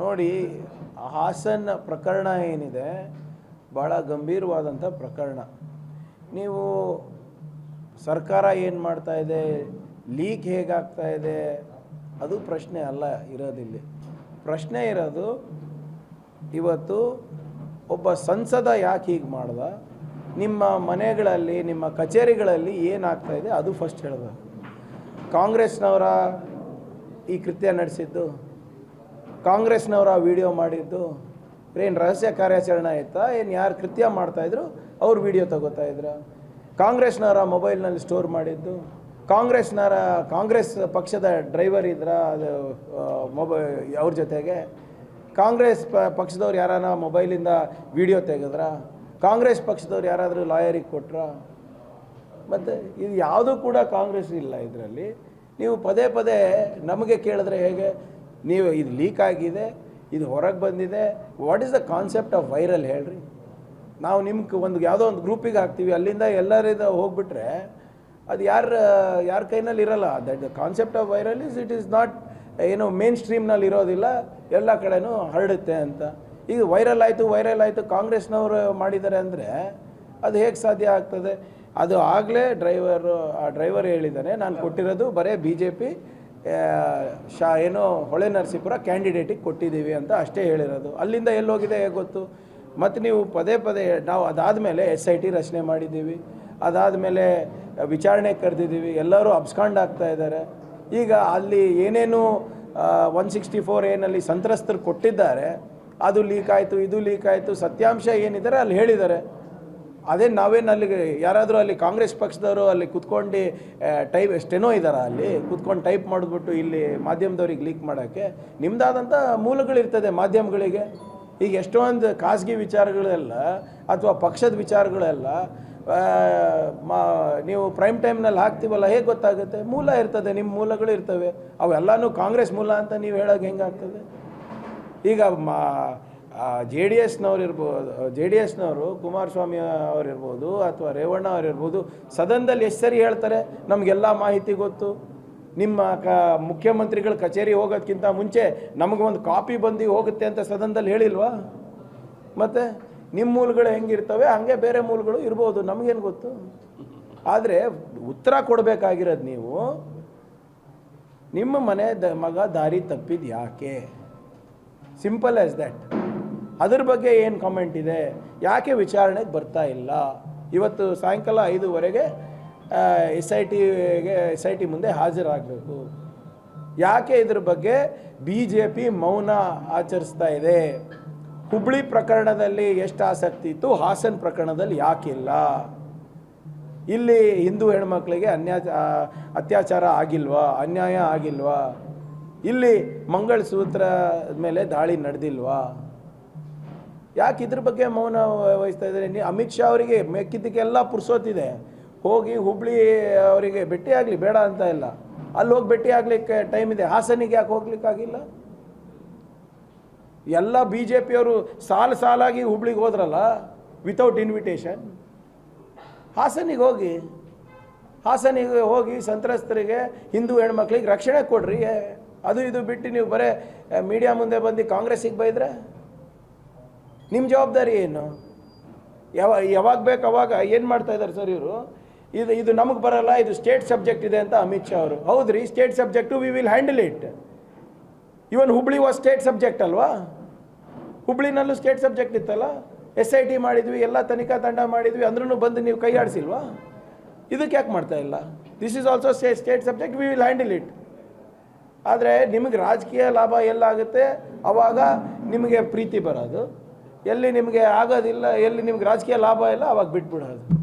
ನೋಡಿ, ಹಾಸನ್ ಪ್ರಕರಣ ಏನಿದೆ ಭಾಳ ಗಂಭೀರವಾದಂಥ ಪ್ರಕರಣ. ನೀವು ಸರ್ಕಾರ ಏನು ಮಾಡ್ತಾ ಇದೆ, ಲೀಕ್ ಹೇಗಾಗ್ತಾ ಇದೆ, ಅದು ಪ್ರಶ್ನೆ ಅಲ್ಲ, ಇರೋದಿಲ್ಲಿ. ಪ್ರಶ್ನೆ ಇರೋದು, ಇವತ್ತು ಒಬ್ಬ ಸಂಸದ ಯಾಕೆ ಹೀಗೆ ಮಾಡ್ದ? ನಿಮ್ಮ ಮನೆಗಳಲ್ಲಿ, ನಿಮ್ಮ ಕಚೇರಿಗಳಲ್ಲಿ ಏನಾಗ್ತಾ ಇದೆ, ಅದು ಫಸ್ಟ್ ಹೇಳ್ದ. ಕಾಂಗ್ರೆಸ್ನವರ ಈ ಕೃತ್ಯ ನಡೆಸಿದ್ದು? ಕಾಂಗ್ರೆಸ್ನವರ ವಿಡಿಯೋ ಮಾಡಿದ್ದು, ಏನು ರಹಸ್ಯ ಕಾರ್ಯಾಚರಣೆ ಆಯ್ತಾ, ಏನು ಯಾರು ಕೃತ್ಯ ಮಾಡ್ತಾಯಿದ್ರು ಅವ್ರು ವಿಡಿಯೋ ತಗೋತಾ ಇದ್ರು. ಕಾಂಗ್ರೆಸ್ನವರ ಮೊಬೈಲ್ನಲ್ಲಿ ಸ್ಟೋರ್ ಮಾಡಿದ್ದು, ಕಾಂಗ್ರೆಸ್ನವರ, ಕಾಂಗ್ರೆಸ್ ಪಕ್ಷದ ಡ್ರೈವರ್ ಇದ್ರ, ಅದು ಮೊಬೈ, ಅವ್ರ ಜೊತೆಗೆ. ಕಾಂಗ್ರೆಸ್ ಪ, ಪಕ್ಷದವ್ರು ಯಾರಾನ ಮೊಬೈಲಿಂದ ವಿಡಿಯೋ ತೆಗೆದ್ರ, ಕಾಂಗ್ರೆಸ್ ಪಕ್ಷದವ್ರು ಯಾರಾದರೂ ಲಾಯರಿಗೆ ಕೊಟ್ರ, ಮತ್ತು ಇದು ಯಾವುದೂ ಕೂಡ ಕಾಂಗ್ರೆಸ್ ಇಲ್ಲ ಇದರಲ್ಲಿ. ನೀವು ಪದೇ ಪದೇ ನಮಗೆ ಕೇಳಿದ್ರೆ ಹೇಗೆ ನೀವು ಇದು ಲೀಕ್ ಆಗಿದೆ, ಇದು ಹೊರಗೆ ಬಂದಿದೆ. What is the concept of viral ಹೇಳ್ರಿ? ನಾವು ನಿಮ್ಗೆ ಒಂದು ಯಾವುದೋ ಒಂದು ಗ್ರೂಪಿಗೆ ಹಾಕ್ತೀವಿ, ಅಲ್ಲಿಂದ ಎಲ್ಲರಿಂದ ಹೋಗ್ಬಿಟ್ರೆ ಅದು ಯಾರ ಯಾರ ಕೈನಲ್ಲಿ ಇರಲ್ಲ. That the concept of viral is it is not ಏನು ಮೇನ್ ಸ್ಟ್ರೀಮ್ನಲ್ಲಿ ಇರೋದಿಲ್ಲ, ಎಲ್ಲ ಕಡೆನೂ ಹರಡುತ್ತೆ ಅಂತ. ಈಗ ವೈರಲ್ ಆಯಿತು ವೈರಲ್ ಆಯಿತು, ಕಾಂಗ್ರೆಸ್ನವರು ಮಾಡಿದ್ದಾರೆ ಅಂದರೆ ಅದು ಹೇಗೆ ಸಾಧ್ಯ ಆಗ್ತದೆ? ಅದು ಆಗಲೇ ಡ್ರೈವರು ಆ ಡ್ರೈವರ್ ಹೇಳಿದ್ದಾನೆ, ನಾನು ಕೊಟ್ಟಿರೋದು ಬರೀ ಬಿ ಜೆ ಪಿ ಶಾ, ಏನೋ ಹೊಳೆ ನರಸೀಪುರ ಕ್ಯಾಂಡಿಡೇಟಿಗೆ ಕೊಟ್ಟಿದ್ದೀವಿ ಅಂತ ಅಷ್ಟೇ ಹೇಳಿರೋದು. ಅಲ್ಲಿಂದ ಎಲ್ಲೋಗಿದೆ ಗೊತ್ತು. ಮತ್ತು ನೀವು ಪದೇ ಪದೇ ನಾವು ಅದಾದಮೇಲೆ ಎಸ್ ಐ ಟಿ ರಚನೆ ಮಾಡಿದ್ದೀವಿ. ಅದಾದಮೇಲೆ ವಿಚಾರಣೆ ಕರೆದಿದ್ದೀವಿ. ಎಲ್ಲರೂ ಅಬ್ಸ್ಕಾಂಡ್ ಆಗ್ತಾ ಇದ್ದಾರೆ. ಈಗ ಅಲ್ಲಿ ಏನೇನು ಒನ್ ಸಿಕ್ಸ್ಟಿ ಫೋರ್ ಏನಲ್ಲಿ ಸಂತ್ರಸ್ತರು ಕೊಟ್ಟಿದ್ದಾರೆ, ಅದು ಲೀಕ್ ಆಯಿತು, ಇದು ಲೀಕ್ ಆಯಿತು, ಸತ್ಯಾಂಶ ಏನಿದ್ದಾರೆ ಅಲ್ಲಿ ಹೇಳಿದ್ದಾರೆ. ಅದೇ ನಾವೇನು ಅಲ್ಲಿಗೆ ಯಾರಾದರೂ ಅಲ್ಲಿ ಕಾಂಗ್ರೆಸ್ ಪಕ್ಷದವರು ಅಲ್ಲಿ ಕುತ್ಕೊಂಡು ಟೈಪ್ ಸ್ಟೆನೋ ಇದ್ದಾರಾ ಅಲ್ಲಿ, ಕುತ್ಕೊಂಡು ಟೈಪ್ ಮಾಡಿಬಿಟ್ಟು ಇಲ್ಲಿ ಮಾಧ್ಯಮದವ್ರಿಗೆ ಲೀಕ್ ಮಾಡೋಕ್ಕೆ ನಿಮ್ಮದಾದಂಥ ಮೂಲಗಳಿರ್ತದೆ ಮಾಧ್ಯಮಗಳಿಗೆ. ಈಗ ಎಷ್ಟೊಂದು ಖಾಸಗಿ ವಿಚಾರಗಳೆಲ್ಲ ಅಥವಾ ಪಕ್ಷದ ವಿಚಾರಗಳೆಲ್ಲ ಮಾ, ನೀವು ಪ್ರೈಮ್ ಟೈಮ್ನಲ್ಲಿ ಹಾಕ್ತೀವಲ್ಲ ಹೇಗೆ ಗೊತ್ತಾಗುತ್ತೆ? ಮೂಲ ಇರ್ತದೆ ನಿಮ್ಮ ಮೂಲಗಳು ಇರ್ತವೆ. ಅವೆಲ್ಲನೂ ಕಾಂಗ್ರೆಸ್ ಮೂಲ ಅಂತ ನೀವು ಹೇಳೋಕೆ ಹೆಂಗಾಗ್ತದೆ ಈಗ ಮಾ ಜೆ ಡಿ ಎಸ್ನವ್ರು ಇರ್ಬೋದು ಜೆ ಡಿ ಎಸ್ನವರು ಕುಮಾರಸ್ವಾಮಿ ಅವರಿರ್ಬೋದು ಅಥವಾ ರೇವಣ್ಣ ಅವರಿರ್ಬೋದು ಸದನದಲ್ಲಿ ಎಷ್ಟು ಸರಿ ಹೇಳ್ತಾರೆ? ನಮಗೆಲ್ಲ ಮಾಹಿತಿ ಗೊತ್ತು. ನಿಮ್ಮ ಕ, ಮುಖ್ಯಮಂತ್ರಿಗಳ ಕಚೇರಿ ಹೋಗೋದಕ್ಕಿಂತ ಮುಂಚೆ ನಮಗೊಂದು ಕಾಪಿ ಬಂದು ಹೋಗುತ್ತೆ ಅಂತ ಸದನದಲ್ಲಿ ಹೇಳಿಲ್ವಾ? ಮತ್ತು ನಿಮ್ಮ ಮೂಲಗಳು ಹೆಂಗಿರ್ತವೆ, ಹಂಗೆ ಬೇರೆ ಮೂಲಗಳು ಇರ್ಬೋದು, ನಮಗೇನು ಗೊತ್ತು? ಆದರೆ ಉತ್ತರ ಕೊಡಬೇಕಾಗಿರೋದು ನೀವು, ನಿಮ್ಮ ಮನೆ ದ, ಮಗ ದಾರಿ ತಪ್ಪಿದ್ದು ಯಾಕೆ? ಸಿಂಪಲ್ ಆಸ್ ದ್ಯಾಟ್ ಅದ್ರ ಬಗ್ಗೆ ಏನು ಕಾಮೆಂಟ್ ಇದೆ? ಯಾಕೆ ವಿಚಾರಣೆಗೆ ಬರ್ತಾ ಇಲ್ಲ? ಇವತ್ತು ಸಾಯಂಕಾಲ ಐದುವರೆಗೆ ಎಸ್ ಐ ಟಿಗೆ ಎಸ್ ಐ ಟಿ ಮುಂದೆ ಹಾಜರಾಗಬೇಕು. ಯಾಕೆ ಇದ್ರ ಬಗ್ಗೆ ಬಿ ಜೆ ಪಿ ಮೌನ ಆಚರಿಸ್ತಾ ಇದೆ? ಹುಬ್ಳಿ ಪ್ರಕರಣದಲ್ಲಿ ಎಷ್ಟು ಆಸಕ್ತಿ ಇತ್ತು? ಹಾಸನ್ ಪ್ರಕರಣದಲ್ಲಿ ಯಾಕಿಲ್ಲ ಇಲ್ಲಿ? ಹಿಂದೂ ಹೆಣ್ಮಕ್ಳಿಗೆ ಅನ್ಯಾ ಅತ್ಯಾಚಾರ ಆಗಿಲ್ವಾ? ಅನ್ಯಾಯ ಆಗಿಲ್ವಾ? ಇಲ್ಲಿ ಮಂಗಳಸೂತ್ರ ಮೇಲೆ ದಾಳಿ ನಡೆದಿಲ್ವಾ? ಯಾಕೆ ಇದ್ರ ಬಗ್ಗೆ ಮೌನ ವಹಿಸ್ತಾ ಇದ್ದಾರೆ? ಅಮಿತ್ ಶಾ ಅವರಿಗೆ ಮೆಕ್ಕಿದ್ದಕ್ಕೆಲ್ಲ ಪುರ್ಸೋತಿದೆ ಹೋಗಿ ಹುಬ್ಳಿ ಅವರಿಗೆ ಭೇಟಿ ಆಗಲಿ, ಬೇಡ ಅಂತ ಇಲ್ಲ. ಅಲ್ಲಿ ಹೋಗಿ ಭೇಟಿ ಆಗ್ಲಿಕ್ಕೆ ಟೈಮ್ ಇದೆ. ಹಾಸನಿಗೆ ಯಾಕೆ ಹೋಗ್ಲಿಕ್ಕಾಗಿಲ್ಲ ಎಲ್ಲ ಬಿ ಜೆ ಪಿಯವರು ಸಾಲು ಸಾಲಾಗಿ ಹುಬ್ಳಿಗೆ ಹೋದ್ರಲ್ಲ ವಿತೌಟ್ ಇನ್ವಿಟೇಷನ್ ಹಾಸನಿಗೆ ಹೋಗಿ ಹಾಸನಿಗೆ ಹೋಗಿ ಸಂತ್ರಸ್ತರಿಗೆ, ಹಿಂದೂ ಹೆಣ್ಮಕ್ಳಿಗೆ ರಕ್ಷಣೆ ಕೊಡ್ರಿ. ಅದು ಇದು ಬಿಟ್ಟು ನೀವು ಬರೇ ಮೀಡಿಯಾ ಮುಂದೆ ಬಂದು ಕಾಂಗ್ರೆಸ್ಸಿಗೆ ಬೈದ್ರೆ? ನಿಮ್ಮ ಜವಾಬ್ದಾರಿ ಏನು? ಯಾವ, ಯಾವಾಗ ಬೇಕು ಅವಾಗ ಏನು ಮಾಡ್ತಾ ಇದ್ದಾರೆ ಸರ್ ಇವರು? ಇದು ಇದು ನಮಗೆ ಬರಲ್ಲ, ಇದು ಸ್ಟೇಟ್ ಸಬ್ಜೆಕ್ಟ್ ಇದೆ ಅಂತ ಅಮಿತ್ ಶಾ ಅವರು. ಹೌದ್ರಿ state subject we will handle it even Hubli was state subject ಅಲ್ವಾ? ಹುಬ್ಳಿನಲ್ಲೂ ಸ್ಟೇಟ್ ಸಬ್ಜೆಕ್ಟ್ ಇತ್ತಲ್ಲ? ಎಸ್ ಐ ಟಿ ಮಾಡಿದ್ವಿ, ಎಲ್ಲ ತನಿಖಾ ತಂಡ ಮಾಡಿದ್ವಿ ಅಂದ್ರೂ ಬಂದು ನೀವು ಕೈ ಆಡಿಸಿಲ್ವಾ? ಇದಕ್ಕೆ ಯಾಕೆ ಮಾಡ್ತಾ ಇಲ್ಲ? This is also say state subject we will handle it ಆದರೆ ನಿಮಗೆ ರಾಜಕೀಯ ಲಾಭ ಎಲ್ಲಾಗುತ್ತೆ ಆವಾಗ ನಿಮಗೆ ಪ್ರೀತಿ ಬರೋದು. ಎಲ್ಲಿ ನಿಮಗೆ ಆಗೋದಿಲ್ಲ ಎಲ್ಲಿ ನಿಮ್ಗೆ ರಾಜಕೀಯ ಲಾಭ ಇಲ್ಲ ಅವಾಗ ಬಿಟ್ಬಿಡೋದು.